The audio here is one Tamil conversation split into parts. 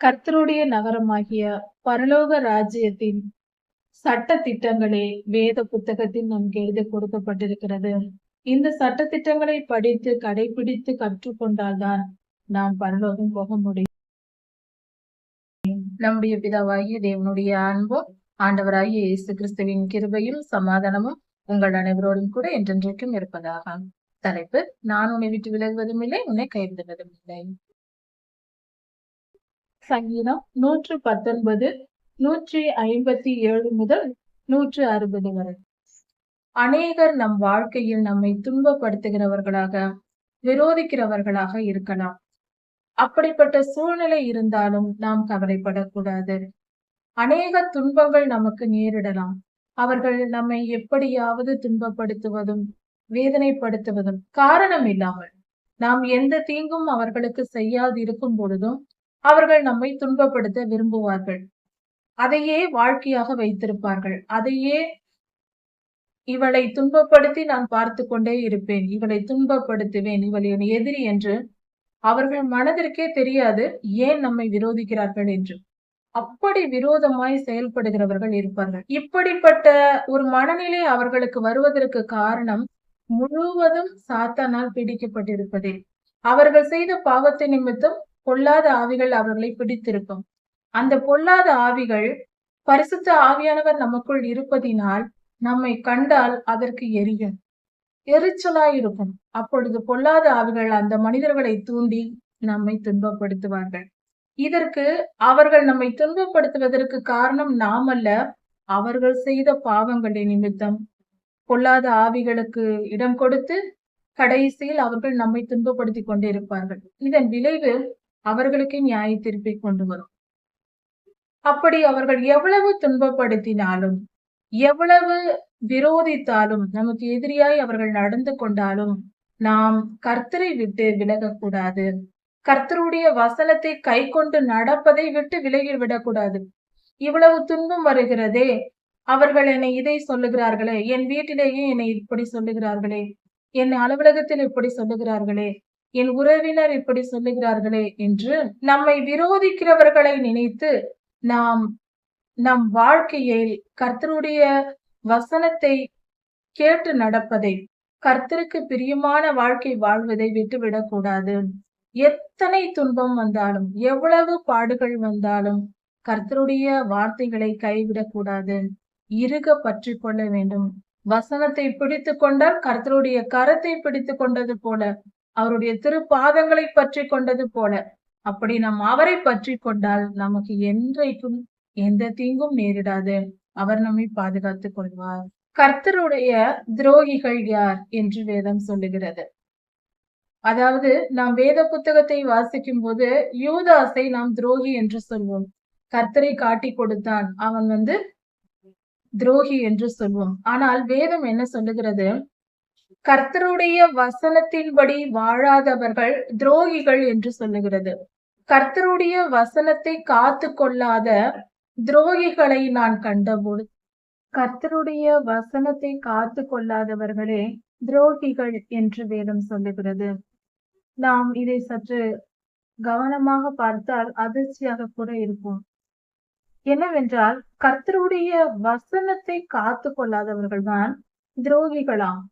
கர்த்தருடைய நகரமாகிய பரலோக ராஜ்யத்தின் சட்ட திட்டங்களே வேத புத்தகத்தில் நமக்கு எழுதி கொடுக்கப்பட்டிருக்கிறது. இந்த சட்ட திட்டங்களை படித்து கடைபிடித்து கற்றுக்கொண்டால்தான் நாம் பரலோகம் போக முடியும். நம்முடைய பிதாவாகிய தேவனுடைய அன்பும் ஆண்டவராகிய இயேசு கிறிஸ்துவின் கிருபையும் சமாதானமும் உங்கள் அனைவரோடும் கூட என்றென்றைக்கும் இருப்பதாக. தலைப்பு நான் உன்னை விட்டு விலகுவதும் இல்லை உன்னை கைவிடுவதும் இல்லை. சங்கீதம் நூற்று பத்தொன்பது நூற்றி ஐம்பத்தி ஏழு முதல் நூற்று அறுபது வரை. அநேகர் நம் வாழ்க்கையில் நம்மை துன்பப்படுத்துகிறவர்களாக விரோதிக்கிறவர்களாக இருக்கலாம். அப்படிப்பட்ட சூழ்நிலை இருந்தாலும் நாம் கவலைப்படக்கூடாது. அநேக துன்பங்கள் நமக்கு நேரிடலாம். அவர்கள் நம்மை எப்படியாவது துன்பப்படுத்துவதும் வேதனைப்படுத்துவதும் காரணம் இல்லாமல் நாம் எந்த தீங்கும் அவர்களுக்கு செய்யாது இருக்கும் பொழுதும் அவர்கள் நம்மை துன்பப்படுத்த விரும்புவார்கள். அதையே வாழ்க்கையாக வைத்திருப்பார்கள். அதையே இவளை துன்பப்படுத்தி நான் பார்த்து கொண்டே இருப்பேன். இவளை துன்பப்படுத்துவேன். இவள் என் எதிரி என்று அவர்கள் மனதிற்கே தெரியாது. ஏன் நம்மை விரோதிக்கிறார்கள் என்று. அப்படி விரோதமாய் செயல்படுகிறவர்கள் இருப்பார்கள். இப்படிப்பட்ட ஒரு மனநிலை அவர்களுக்கு வருவதற்கு காரணம் முழுவதும் சாத்தானால் பிடிக்கப்பட்டிருப்பதே. அவர்கள் செய்த பாவத்தை நிமித்தம் பொல்லாத ஆவிகள் அவர்களை பிடித்திருக்கும். அந்த பொல்லாத ஆவிகள் பரிசுத்த ஆவியானவர் நமக்குள் இருப்பதினால் நம்மை கண்டால் அதற்கு எரியும். எரிச்சலாயிருக்கும். அப்பொழுது பொல்லாத ஆவிகள் அந்த மனிதர்களை தூண்டி நம்மை துன்பப்படுத்துவார்கள். இதற்கு அவர்கள் நம்மை துன்பப்படுத்துவதற்கு காரணம் நாம் அல்ல அவர்கள் செய்த பாவங்களின் நிமித்தம். பொல்லாத ஆவிகளுக்கு இடம் கொடுத்து கடைசியில் அவர்கள் நம்மை துன்பப்படுத்தி கொண்டே இருப்பார்கள் இதன் விளைவு அவர்களுக்கே நியாய தீர்ப்பை கொண்டு வரும். அப்படி அவர்கள் எவ்வளவு துன்பப்படுத்தினாலும் எவ்வளவு விரோதித்தாலும் நமக்கு எதிரியாய் அவர்கள் நடந்து கொண்டாலும் நாம் கர்த்தரை விட்டு விலகக்கூடாது. கர்த்தருடைய வசனத்தை கை கொண்டு நடப்பதை விட்டு விலகி விடக்கூடாது. இவ்வளவு துன்பம் வருகிறதே. அவர்கள் என்னை இதை சொல்லுகிறார்களே என் வீட்டிலேயே என்னை இப்படி சொல்லுகிறார்களே என் அலுவலகத்தில் இப்படி சொல்லுகிறார்களே என் உறவினர் இப்படி சொல்லுகிறார்களே என்று நம்மை விரோதிக்கிறவர்களை நினைத்து நாம் நம் வாழ்க்கையில் கர்த்தருடைய வசனத்தை கேட்டு நடப்பதை கர்த்தருக்கு பிரியமான வாழ்க்கை வாழ்வதை விட்டுவிடக்கூடாது எத்தனை துன்பம் வந்தாலும் எவ்வளவு பாடுகள் வந்தாலும் கர்த்தருடைய வார்த்தைகளை கைவிடக்கூடாது இருக பற்றி கொள்ள வேண்டும். வசனத்தை பிடித்து கொண்டால் கர்த்தருடைய கரத்தை பிடித்து கொண்டது போல அவருடைய திருப்பாதங்களை பற்றி கொண்டது போல. அப்படி நாம் அவரை பற்றி கொண்டால் நமக்கு என்றைக்கும் எந்த தீங்கும் நேரிடாது. அவர் நம்மை பாதுகாத்துக் கொள்வார். கர்த்தருடைய துரோகிகள் யார் என்று வேதம் சொல்லுகிறது. அதாவது நாம் வேத புத்தகத்தை வாசிக்கும் போது யூதாசை நாம் துரோகி என்று சொல்வோம். கர்த்தரை காட்டி கொடுத்தான். அவன் வந்து துரோகி என்று சொல்வோம். ஆனால் வேதம் என்ன சொல்லுகிறது? கர்த்தருடைய வசனத்தின்படி வாழாதவர்கள் துரோகிகள் என்று சொல்லுகிறது. கர்த்தருடைய வசனத்தை காத்து கொள்ளாத துரோகிகளை நான் கண்டபோது கர்த்தருடைய வசனத்தை காத்து கொள்ளாதவர்களே துரோகிகள் என்று வேதம் சொல்லுகிறது. நாம் இதை சற்று கவனமாக பார்த்தால் அதிர்ச்சியாக கூட இருக்கும். என்னவென்றால் கர்த்தருடைய வசனத்தை காத்து கொள்ளாதவர்கள் தான் துரோகிகளாம்.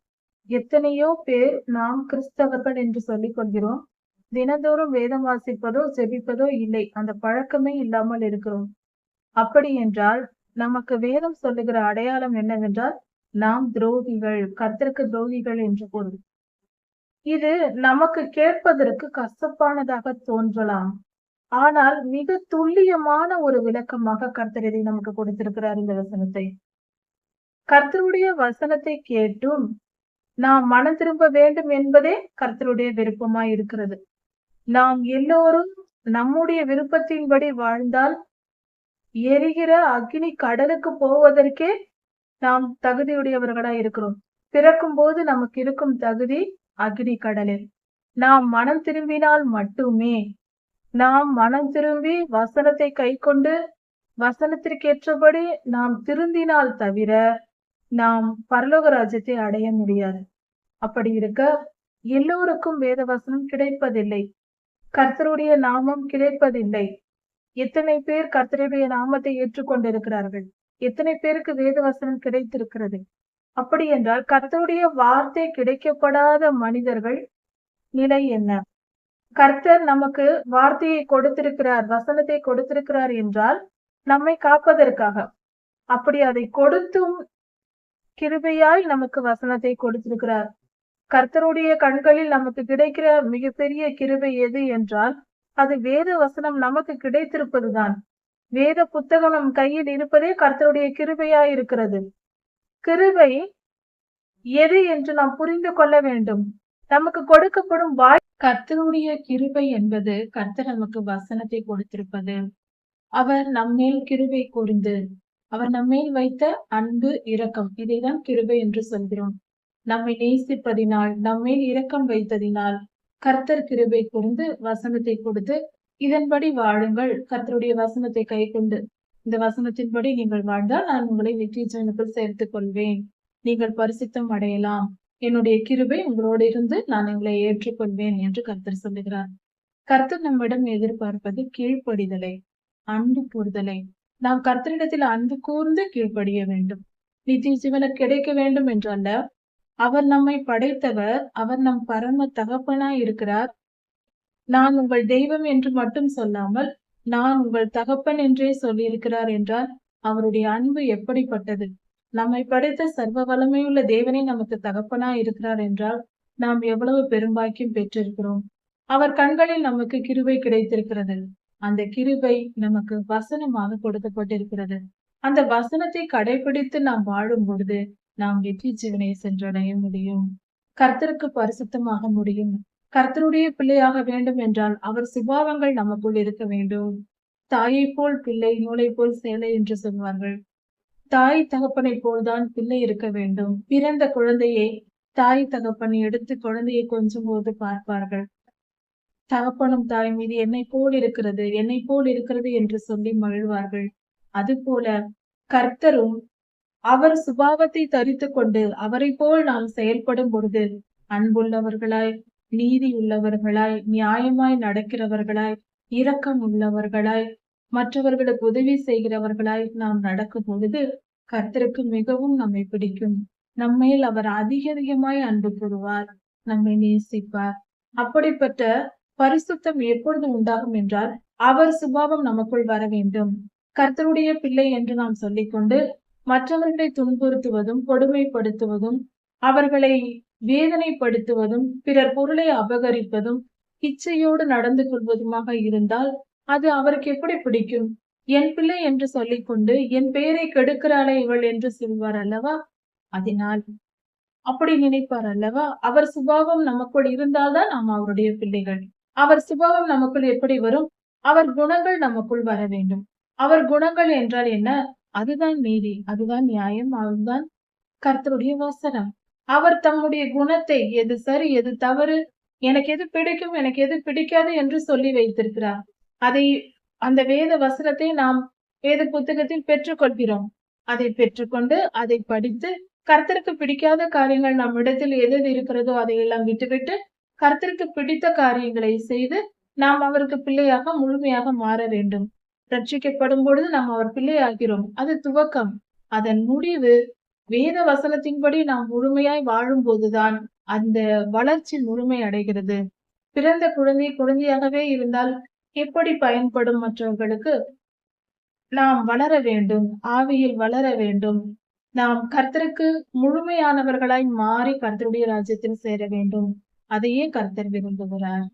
எத்தனையோ பேர் நாம் கிறிஸ்தவர்கள் என்று சொல்லிக் கொள்கிறோம். தினந்தோறும் வேதம் வாசிப்பதோ செபிப்பதோ இல்லை. அந்த பழக்கமே இல்லாமல் இருக்கிறோம். அப்படி என்றால் நமக்கு வேதம் சொல்லுகிற அடையாளம் என்னவென்றால் நாம் துரோகிகள் கர்த்தருக்கு துரோகிகள் என்று பொருள். இது நமக்கு கேட்பதற்கு கசப்பானதாக தோன்றலாம். ஆனால் மிக துல்லியமான ஒரு விளக்கமாக கர்த்தர் இதை நமக்கு கொடுத்திருக்கிறார் இந்த வசனத்தை. கர்த்தருடைய வசனத்தை கேட்டும் நாம் மனம் திரும்ப வேண்டும் என்பதே கர்த்தருடைய விருப்பமாய் இருக்கிறது. நாம் எல்லோரும் நம்முடைய விருப்பத்தின்படி வாழ்ந்தால் எரிகிற அக்னி கடலுக்கு போவதற்கே நாம் தகுதியுடையவர்களாய் இருக்கிறோம். பிறக்கும் போது நமக்கு இருக்கும் தகுதி அக்னி கடலில். நாம் மனம் திரும்பினால் மட்டுமே. நாம் மனம் திரும்பி வசனத்தை கை கொண்டு வசனத்திற்கேற்றபடி நாம் திருந்தினால் தவிர நாம் பரலோக ராஜ்யத்தை அடைய முடியாது. அப்படி இருக்க எல்லோருக்கும் வேத வசனம் கிடைப்பதில்லை. கர்த்தருடைய நாமம் கிடைப்பதில்லை. எத்தனை பேர் கர்த்தருடைய நாமத்தை ஏற்றுக்கொண்டிருக்கிறார்கள்? எத்தனை பேருக்கு வேத வசனம் கிடைத்திருக்கிறது? அப்படி என்றால் கர்த்தருடைய வார்த்தை கிடைக்கப்படாத மனிதர்கள் நிலை என்ன? கர்த்தர் நமக்கு வார்த்தையை கொடுத்திருக்கிறார் வசனத்தை கொடுத்திருக்கிறார் என்றால் நம்மை காப்பதற்காக. அப்படி அதை கொடுத்தும் கிருபையாய் நமக்கு வசனத்தை கொடுத்திருக்கிறார். கர்த்தருடைய கண்களில் நமக்கு கிடைக்கிற மிகப்பெரிய கிருபை எது என்றால் அது வேத வசனம் நமக்கு கிடைத்திருப்பதுதான். வேத புத்தகம் நம் கையில் இருப்பதே கர்த்தருடைய கிருபையாய் இருக்கிறது. கிருபை எது என்று நாம் புரிந்து கொள்ள வேண்டும். நமக்கு கொடுக்கப்படும் வாய் கர்த்தருடைய கிருபை என்பது கர்த்தர் நமக்கு வசனத்தை கொடுத்திருப்பது. அவர் நம்மேல் கிருபை கூர்ந்து அவர் நம்மேல் வைத்த அன்பு இரக்கம். இதைதான் கிருபை என்று சொல்கிறோம். நம்மை நேசிப்பதினால் நம்மேல் இரக்கம் வைத்ததினால் கர்த்தர் கிருபை கூர்ந்து வசனத்தை கொடுத்து இதன்படி வாழுங்கள். கர்த்தருடைய வசனத்தை கை கொண்டு இந்த வசனத்தின்படி நீங்கள் வாழ்ந்தால் நான் உங்களை வெற்றி ஜனக்குள் சேர்த்துக் கொள்வேன் நீங்கள் பரிசுத்தம் அடையலாம். என்னுடைய கிருபை உங்களோடு இருந்து நான் உங்களை ஏற்றுக்கொள்வேன் என்று கர்த்தர் சொல்லுகிறார். கர்த்தர் நம்மிடம் எதிர்பார்ப்பது கீழ்ப்படிதலை அன்பு கூறுதலை நாம் கர்த்தரிடத்தில் அன்பு கூர்ந்து கீழ்ப்படிய வேண்டும். நித்திய ஜீவனை கிடைக்க வேண்டும் என்றல்ல அவர் நம்மை படைத்தவர் அவர் நம் பரம தகப்பனாய் இருக்கிறார். நான் உங்கள் தெய்வம் என்று மட்டும் சொல்லாமல் நான் உங்கள் தகப்பன் என்றே சொல்லியிருக்கிறார் என்றால் அவருடைய அன்பு எப்படிப்பட்டது? நம்மை படைத்த சர்வ வல்லமையுள்ள தேவனே நமக்கு தகப்பனாய் இருக்கிறார் என்றால் நாம் எவ்வளவு பெரும்பாக்கியம் பெற்றிருக்கிறோம். அவர் கண்களில் நமக்கு கிருபை கிடைத்திருக்கிறது. அந்த கிருபை நமக்கு வசனமாக கொடுக்கப்பட்டிருக்கிறது. அந்த வசனத்தை கடைபிடித்து நாம் வாழும் பொழுது நாம் வெற்றி ஜீவனை சென்றடைய முடியும். கர்த்தருக்கு பரிசுத்தமாக முடியும். கர்த்தருடைய பிள்ளையாக வேண்டும் என்றால் அவர் சுபாவங்கள் நமக்குள் இருக்க வேண்டும். தாயை போல் பிள்ளை நூலை போல் சேலை என்று சொல்வார்கள். தாய் தகப்பனை போல்தான் பிள்ளை இருக்க வேண்டும். பிறந்த குழந்தையை தாய் தகப்பனை எடுத்து குழந்தையை கொஞ்சம் போது பார்ப்பார்கள். தகப்பனும் தாய் மீது என்னை போல் இருக்கிறது என்னை போல் இருக்கிறது என்று சொல்லி மகிழ்வார்கள். அதுபோல கர்த்தரும் அவர் சுபாவத்தை தரித்து கொண்டு அவரை போல் நாம் செயல்படும் பொழுது அன்புள்ளவர்களாய் நீதி உள்ளவர்களாய் நியாயமாய் நடக்கிறவர்களாய் இரக்கம் உள்ளவர்களாய் மற்றவர்களுக்கு உதவி செய்கிறவர்களாய் நாம் நடக்கும் பொழுது கர்த்தருக்கு மிகவும் நம்மை பிடிக்கும். நம்மேல் அவர் அதிக அதிகமாய் அன்பு கூறுவார் நம்மை நேசிப்பார். அப்படிப்பட்ட பரிசுத்தம் எப்பொழுது உண்டாகும் என்றால் அவர் சுபாவம் நமக்குள் வர வேண்டும். கர்த்தருடைய பிள்ளை என்று நாம் சொல்லிக்கொண்டு மற்றவர்களை துன்புறுத்துவதும் கொடுமைப்படுத்துவதும் அவர்களை வேதனைப்படுத்துவதும் பிறர் பொருளை அபகரிப்பதும் இச்சையோடு நடந்து கொள்வதுமாக இருந்தால் அது அவருக்கு எப்படி பிடிக்கும்? என் பிள்ளை என்று சொல்லிக்கொண்டு என் பெயரை கெடுக்கிறாளே இவள் என்று சொல்வார் அல்லவா? அதனால் அப்படி நினைப்பார் அல்லவா? அவர் சுபாவம் நமக்குள் இருந்தால்தான் நாம் அவருடைய பிள்ளைகள். அவர் சுபாவம் நமக்குள் எப்படி வரும்? அவர் குணங்கள் நமக்குள் வர வேண்டும். அவர் குணங்கள் என்றால் என்ன? அதுதான் நீதி அதுதான் நியாயம் அதுதான் கர்த்தருடைய வசனம். அவர் தம்முடைய குணத்தை எது சரி எது தவறு எனக்கு எது பிடிக்கும் எனக்கு எது பிடிக்காது என்று சொல்லி வைத்திருக்கிறார். அதை அந்த வேத வசனத்தை நாம் வேத புத்தகத்தில் பெற்றுக்கொள்கிறோம். அதை பெற்றுக்கொண்டு அதை படித்து கர்த்தருக்கு பிடிக்காத காரியங்கள் நம் இடத்தில் எது எது இருக்கிறதோ அதையெல்லாம் விட்டுவிட்டு கர்த்தருக்கு பிடித்த காரியங்களை செய்து நாம் அவருக்கு பிள்ளையாக முழுமையாக மாற வேண்டும். ரட்சிக்கப்படும் பொழுது நாம் அவர் பிள்ளையாகிறோம். அது துவக்கம். அதன் முடிவு வேத வசனத்தின்படி நாம் முழுமையாய் வாழும் போதுதான் அந்த வளர்ச்சி முழுமை அடைகிறது. பிறந்த குழந்தை குழந்தையாகவே இருந்தால் எப்படி பயன்படும் மற்றவர்களுக்கு? நாம் வளர வேண்டும். ஆவியில் வளர வேண்டும். நாம் கர்த்தருக்கு முழுமையானவர்களாய் மாறி கர்த்தருடைய ராஜ்யத்தில் சேர வேண்டும். அதையே கர்த்தர் விரும்புகிறார்?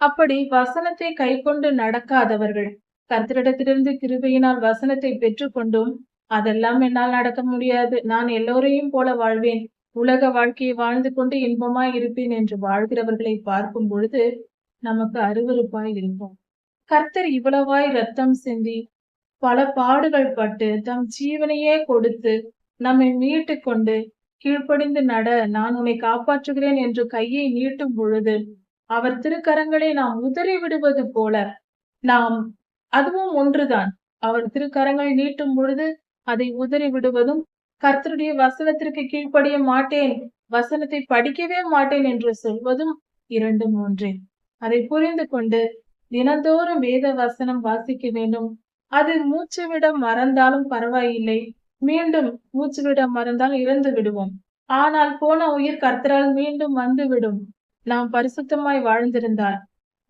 அப்படி வசனத்தை கை கொண்டு நடக்காதவர்கள் கர்த்தரிடத்திலிருந்து கிருபையினால் வசனத்தை பெற்றுக்கொண்டும் அதெல்லாம் என்னால் நடக்க முடியாது. நான் எல்லோரையும் போல வாழ்வேன். உலக வாழ்க்கையை வாழ்ந்து கொண்டு இன்பமாய் இருப்பேன் என்று வாழ்கிறவர்களை பார்க்கும் பொழுது நமக்கு அருவருப்பாய் இருக்கும். கர்த்தர் இவ்வளவாய் ரத்தம் சிந்தி பல பாடுகள் பட்டு தம் ஜீவனையே கொடுத்து நம்மை மீட்டு கொண்டு கீழ்ப்படிந்து நட நான் உன்னை காப்பாற்றுகிறேன் என்று கையை நீட்டும் பொழுது அவர் திருக்கரங்களை நாம் உதறி விடுவது போல நாம் அதுவும் ஒன்றுதான். அவர் திருக்கரங்களை நீட்டும் பொழுது அதை உதறி விடுவதும் கர்த்தருடைய வசனத்திற்கு கீழ்ப்படிய மாட்டேன் வசனத்தை படிக்கவே மாட்டேன் என்று சொல்வதும் இரண்டும் ஒன்றே. அதை புரிந்து கொண்டு தினந்தோறும் வேத வசனம் வாசிக்க வேண்டும். அது மூச்சு விட மறந்தாலும் பரவாயில்லை. மீண்டும் மூச்சு விட மறந்தால் இறந்து விடுவோம். ஆனால் போன உயிர் கர்த்தரால் மீண்டும் வந்து விடும். நாம் பரிசுத்தமாய் வாழ்ந்திருந்தால்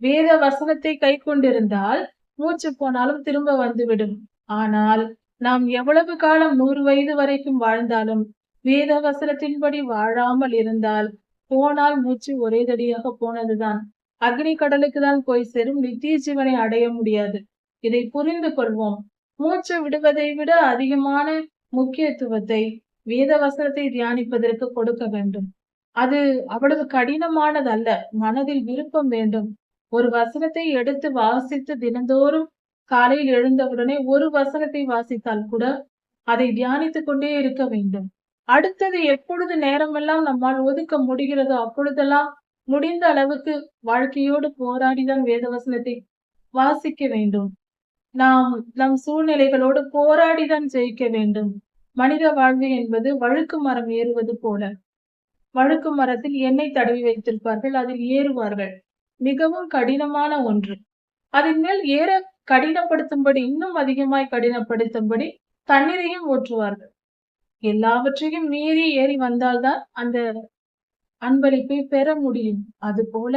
வேத வசனத்தை கை கொண்டிருந்தால் மூச்சு போனாலும் திரும்ப வந்துவிடும் ஆனால் நாம் எவ்வளவு காலம் நூறு வயது வரைக்கும் வாழ்ந்தாலும் வேத வசனத்தின்படி வாழாமல் இருந்தால் போனால் மூச்சு ஒரே தடியாக போனதுதான். அக்னி கடலுக்கு தான் போய் சேரும் நித்திய ஜீவனை அடைய முடியாது. இதை புரிந்து கொள்வோம். மூச்சு விடுவதை விட அதிகமான முக்கியத்துவத்தை வேத வசனத்தை தியானிப்பதற்கு கொடுக்க வேண்டும். அது அவ்வளவு கடினமானது அல்ல மனதில் விருப்பம் வேண்டும். ஒரு வசனத்தை எடுத்து வாசித்து தினந்தோறும் காலையில் எழுந்தவுடனே ஒரு வசனத்தை வாசித்தால் கூட அதை தியானித்துக் கொண்டே இருக்க வேண்டும். அடுத்தது எப்பொழுது நேரமெல்லாம் நம்மால் ஒதுக்க முடிகிறதோ அப்பொழுதெல்லாம் முடிந்த அளவுக்கு வாழ்க்கையோடு போராடிதான் வேத வசனத்தை வாசிக்க வேண்டும். நாம் நம் சூழ்நிலைகளோடு போராடிதான் ஜெயிக்க வேண்டும். மனித வாழ்வு என்பது வழுக்கு மரம் ஏறுவது போல. வழுக்கு மரத்தில் எண்ணெய் தடவி வைத்திருப்பார்கள் அதில் ஏறுவார்கள். மிகவும் கடினமான ஒன்று. அதன் மேல் ஏற கடினப்படுத்தும்படி இன்னும் அதிகமாய் கடினப்படுத்தும்படி தண்ணீரையும் ஊற்றுவார்கள் எல்லாவற்றையும் மீறி ஏறி வந்தால்தான் அந்த அன்பளிப்பை பெற முடியும். அதுபோல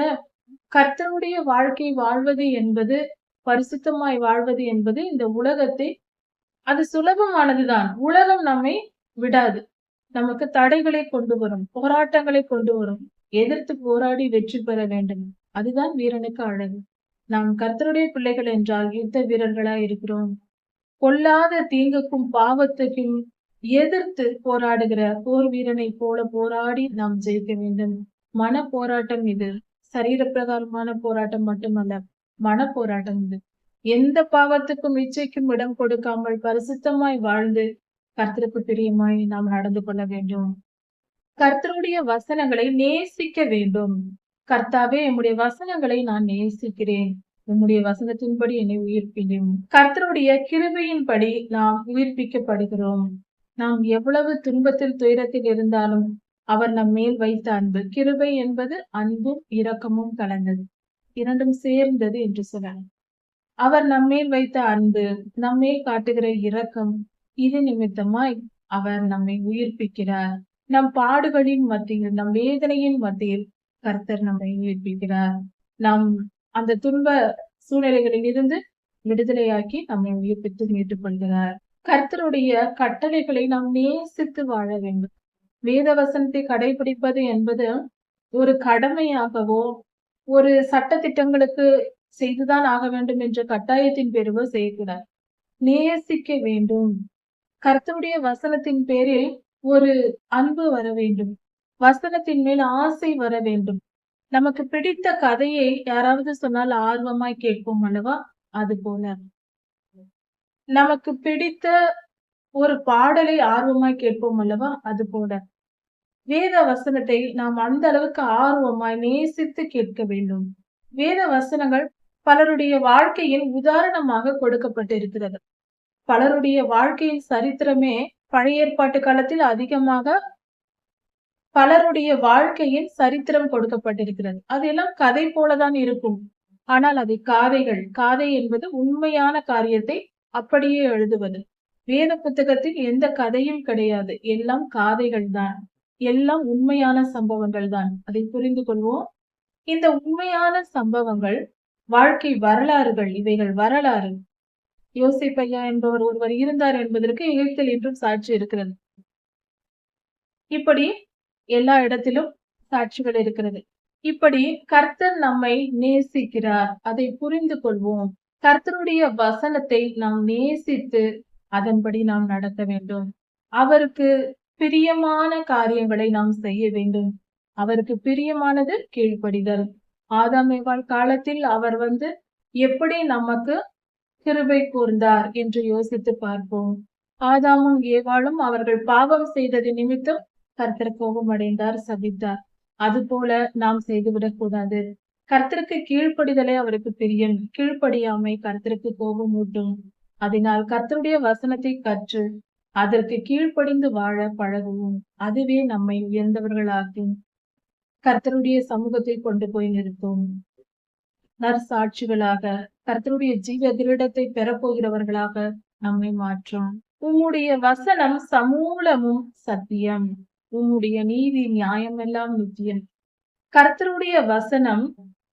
கர்த்தருடைய வாழ்க்கை வாழ்வது என்பது பரிசுத்தமாய் வாழ்வது என்பது இந்த உலகத்தை அது சுலபமானதுதான். உலகம் நம்மை விடாது. நமக்கு தடைகளை கொண்டு வரும் போராட்டங்களை கொண்டு வரும். எதிர்த்து போராடி வெற்றி பெற வேண்டும். அதுதான் வீரனுக்கு அழகு. நாம் கர்த்தருடைய பிள்ளைகள் என்றால் யுத்த வீரர்களா இருக்கிறோம். கொல்லாத தீங்குக்கும் பாவத்துக்கும் எதிர்த்து போராடுகிற போர் வீரனை போல போராடி நாம் ஜெயிக்க வேண்டும். மன போராட்டம் இது. சரீர பிரகாரமான போராட்டம் மட்டுமல்ல மனப்போராட்டம் எந்த பாவத்துக்கும் இச்சைக்கும் இடம் கொடுக்காமல் பரிசுத்தமாய் வாழ்ந்து கர்த்தருக்கு பிரியமாய் நாம் நடந்து கொள்ள வேண்டும். கர்த்தருடைய வசனங்களை நேசிக்க வேண்டும். கர்த்தாவே என்னுடைய வசனங்களை நான் நேசிக்கிறேன். உம்முடைய வசனத்தின்படி என்னை உயிர்ப்பிடும் கர்த்தருடைய கிருபையின்படி நாம் உயிர்ப்பிக்கப்படுகிறோம். நாம் எவ்வளவு துன்பத்தில் துயரத்தில் இருந்தாலும் அவர் நம் மேல் வைத்த அன்பு. கிருபை என்பது அன்பும் இரக்கமும் கலந்தது. இரண்டும் சேர்ந்தது என்று சொல்லலாம் அவர் நம்மேல் வைத்த அன்பு நம்மேல் காட்டுகிற இரக்கம் இது நிமித்தமாய் அவர் நம்மை உயிர்ப்பிக்கிறார். நம் பாடுகளின் மத்தியில் நம் வேதனையின் மத்தியில் கர்த்தர் நம்மை உயிர்ப்பிக்கிறார். நம் அந்த துன்ப சூழ்நிலைகளில் இருந்து விடுதலையாக்கி நம்மை உயிர்ப்பித்து மீட்டுக் கொள்கிறார் கர்த்தருடைய கட்டளைகளை நாம் நேசித்து வாழ வேண்டும். வேத வசனத்தை கடைபிடிப்பது என்பது ஒரு கடமையாகவோ ஒரு சட்ட திட்டங்களுக்கு செய்துதான் ஆக வேண்டும் என்ற கட்டாயத்தின் பேருவோ செய்யக்கூடாது நேசிக்க வேண்டும். கர்த்தருடைய வசனத்தின் பேரில் ஒரு அன்பு வர வேண்டும். வசனத்தின் மேல் ஆசை வர வேண்டும். நமக்கு பிடித்த கதையை யாராவது சொன்னால் ஆர்வமாய் கேட்போம் அல்லவா? அது போல. நமக்கு பிடித்த ஒரு பாடலை ஆர்வமாய் கேட்போம் அல்லவா? அது போல. வேத வசனத்தை நாம் அந்த அளவுக்கு ஆர்வமாய் நேசித்து கேட்க வேண்டும். வேத வசனங்கள் பலருடைய வாழ்க்கையில் உதாரணமாக கொடுக்கப்பட்டிருக்கிறது. பலருடைய வாழ்க்கையின் சரித்திரமே பழைய ஏற்பாட்டு காலத்தில் அதிகமாக பலருடைய வாழ்க்கையில் சரித்திரம் கொடுக்கப்பட்டிருக்கிறது. அதெல்லாம் கதை போலதான் இருக்கும். ஆனால் அதை காதைகள். காதை என்பது உண்மையான காரியத்தை அப்படியே எழுதுவது. வேத புத்தகத்தில் எந்த கதையும் கிடையாது. எல்லாம் காதைகள் தான். எல்லாம் உண்மையான சம்பவங்கள் தான் அதை புரிந்து கொள்வோம். இந்த உண்மையான சம்பவங்கள் வாழ்க்கை வரலாறுகள் இவைகள் வரலாறு. யோசிப்பையா என்பவர் ஒருவர் இருந்தார் என்பதற்கு எகிப்தில் என்றும் சாட்சி இருக்கிறது. இப்படி எல்லா இடத்திலும் சாட்சிகள் இருக்கிறது. இப்படி கர்த்தர் நம்மை நேசிக்கிறார். அதை புரிந்து கொள்வோம். கர்த்தருடைய வசனத்தை நாம் நேசித்து அதன்படி நாம் நடத்த வேண்டும். அவருக்கு பிரியமான காரியங்களை நாம் செய்ய வேண்டும். அவருக்கு பிரியமானது கீழ்ப்படிதல். ஆதாமேவாள் காலத்தில் அவர் வந்து எப்படி நமக்கு கிருபை கூர்ந்தார்? என்று யோசித்து பார்ப்போம். ஆதாமும் ஏவாளும் அவர்கள் பாவம் செய்தது நிமித்தம் கர்த்தர் கோபம் அடைந்தார் சபித்தார். அது போல நாம் செய்துவிடக் கூடாது. கர்த்தருக்கு கீழ்ப்படிதலே அவருக்கு பிரியம். கீழ்ப்படியாமை கர்த்தருக்கு கோபம் ஊட்டும் அதனால் கர்த்தருடைய வசனத்தை கற்று அதற்கு கீழ்ப்படிந்து வாழ பழகுவோம். அதுவே நம்மை உயர்ந்தவர்களாகும் கர்த்தருடைய சமூகத்தை கொண்டு போய் நிறுத்தும். நற்சாட்சிகளாக கர்த்தருடைய ஜீவ கிரீடத்தை பெறப்போகிறவர்களாக நம்மை மாற்றும். உம்முடைய வசனம் சமூலமும் சத்தியம். உம்முடைய நீதி நியாயம் எல்லாம் நித்தியம். கர்த்தருடைய வசனம்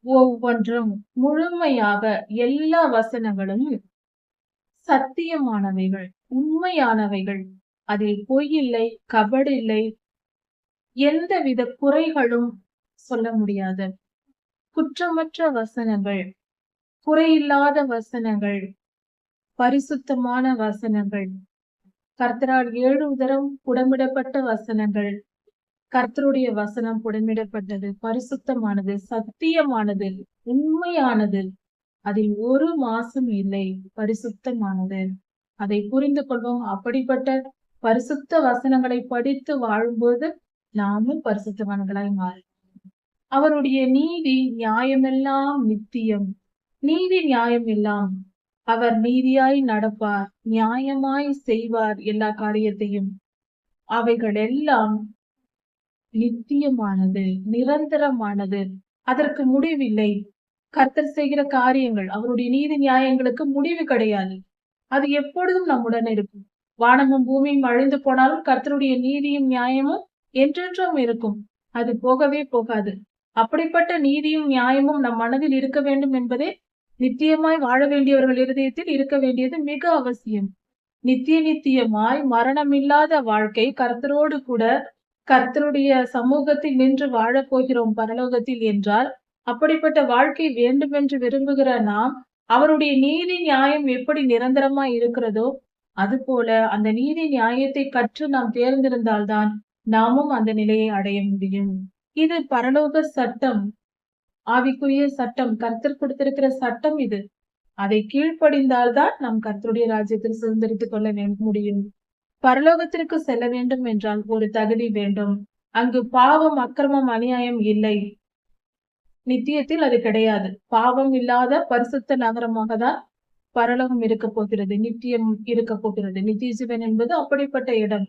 ஒவ்வொன்றும் முழுமையாக எல்லா வசனங்களும் சத்தியமானவைகள் உண்மையானவைகள். அதில் பொய் இல்லை இல்லை. எந்தவித குறைகளும் சொல்ல முடியாது. குற்றமற்ற வசனங்கள் குறையில்லாத வசனங்கள் பரிசுத்தமான வசனங்கள். கர்த்தரால் ஏழு உதரம் புடமிடப்பட்ட வசனங்கள். கர்த்தருடைய வசனம் புடமிடப்பட்டது பரிசுத்தமானது சத்தியமானது உண்மையானது. அதில் ஒரு மாசும் இல்லை பரிசுத்தமானது. அதை புரிந்து கொள்வோம் அப்படிப்பட்ட பரிசுத்த வசனங்களை படித்து வாழும்போது நாமும் பரிசுத்தவான்களாய் மாறும் அவருடைய நீதி நியாயமெல்லாம் நித்தியம். நீதி நியாயம் எல்லாம் அவர் நீதியாய் நடப்பார் நியாயமாய் செய்வார் எல்லா காரியத்தையும். அவைகள் எல்லாம் நித்தியமானது நிரந்தரமானது. அதற்கு முடிவில்லை. கர்த்தர் செய்கிற காரியங்கள் அவருடைய நீதி நியாயங்களுக்கு முடிவு கிடையாது. அது எப்பொழுதும் நம்முடன் இருக்கும். வானமும் பூமியும் அழிந்து போனாலும் கர்த்தருடைய நீதியும் நியாயமும் என்றென்றும் இருக்கும். அது போகவே போகாது. அப்படிப்பட்ட நீதியும் நியாயமும் நம் மனதில் இருக்க வேண்டும் என்பதே நித்தியமாய் வாழ வேண்டியவர்கள் இருதயத்தில் இருக்க வேண்டியது மிக அவசியம். நித்திய நித்தியமாய் மரணமில்லாத வாழ்க்கை கர்த்தரோடு கூட கர்த்தருடைய சமூகத்தில் நின்று வாழப் போகிறோம் பரலோகத்தில் என்றால் அப்படிப்பட்ட வாழ்க்கை வேண்டுமென்று விரும்புகிற நாம் அவருடைய நீதி நியாயம் எப்படி நிரந்தரமா இருக்கிறதோ அதுபோல அந்த நீதி நியாயத்தை கற்று நாம் தேர்ந்திருந்தால்தான் நாமும் அந்த நிலையை அடைய முடியும். இது பரலோக சட்டம் ஆவிக்குரிய சட்டம் கர்த்தர் கொடுத்திருக்கிற சட்டம் இது. அதை கீழ்ப்படிந்தால்தான் நாம் கர்த்தருடைய ராஜ்யத்தில் சுதந்திரித்துக் கொள்ள முடியும். பரலோகத்திற்கு செல்ல வேண்டும் என்றால் ஒரு தகுதி வேண்டும். அங்கு பாவம் அக்கிரமம் அநியாயம் இல்லை. நித்தியத்தில் அது கிடையாது. பாவம் இல்லாத பரிசுத்த நகரமாக தான் பரலகம் இருக்க போகிறது. நித்தியம் இருக்க போகிறது. நித்திய ஜீவன் என்பது அப்படிப்பட்ட இடம்.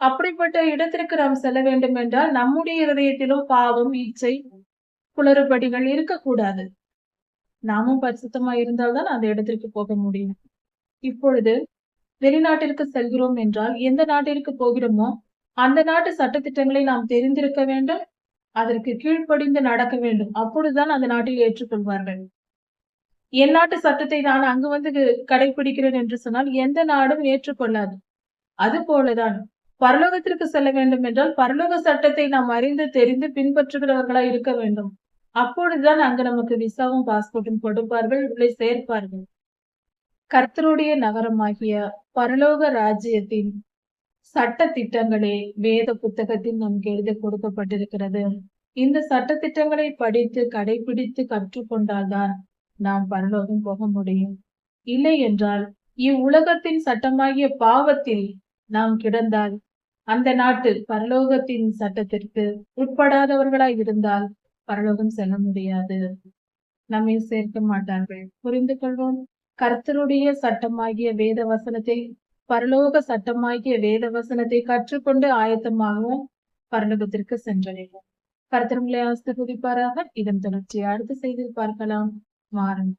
அப்படிப்பட்ட இடத்திற்கு நாம் செல்ல வேண்டும் என்றால் நம்முடைய இதயத்திலும் பாவம் இச்சை குளறுபடிகள் இருக்கக்கூடாது. நாமும் பரிசுத்தமா இருந்தால்தான் அந்த இடத்திற்கு போக முடியும். இப்பொழுது வெளிநாட்டிற்கு செல்கிறோம் என்றால் எந்த நாட்டிற்கு போகிறோமோ அந்த நாட்டு சட்டத்திட்டங்களை நாம் தெரிந்திருக்க வேண்டும். அதற்கு கீழ்ப்படிந்து நடக்க வேண்டும். அப்பொழுதுதான் அந்த நாட்டில் ஏற்றுக்கொள்வார்கள். என் நாட்டு சட்டத்தை நான் அங்கு வந்து கடைபிடிக்கிறேன் என்று சொன்னால் எந்த நாடும் ஏற்றுக்கொள்ளாது. அது போலதான் பரலோகத்திற்கு செல்ல வேண்டும் என்றால் பரலோக சட்டத்தை நாம் அறிந்து தெரிந்து பின்பற்றுகிறவர்களா இருக்க வேண்டும். அப்பொழுதுதான் அங்கு நமக்கு விசாவும் பாஸ்போர்ட்டும் கொடுப்பார்கள் உள்ளே சேர்ப்பார்கள். கர்த்தருடைய நகரமாகிய பரலோக ராஜ்யத்தின் சட்ட திட்டங்களே வேத புத்தகத்தில் நமக்கு எழுத கொடுக்கப்பட்டிருக்கிறது. இந்த சட்ட திட்டங்களை படித்து கடைபிடித்து கற்றுக்கொண்டால்தான் நாம் பரலோகம் போக முடியும். இல்லை என்றால் இவ்வுலகத்தின் சட்டமாகிய பாவத்தில் நாம் கிடந்தால் அந்த நாட்டு பரலோகத்தின் சட்டத்திற்கு உட்படாதவர்களாய் இருந்தால் பரலோகம் செல்ல முடியாது. நம்மை சேர்க்க மாட்டார்கள். புரிந்து கொள்வோம். கர்த்தருடைய சட்டமாகிய வேத வசனத்தை பரலோக சட்டமாகிய வேத வசனத்தை கற்றுக்கொண்டு ஆயத்தமாகவும் பரலோகத்திற்கு சென்றடைவோம். கர்த்தர்களை குதிப்பாராக இதன் தொடர்ச்சியை அடுத்த செய்தியில் பார்க்கலாம். மாறும்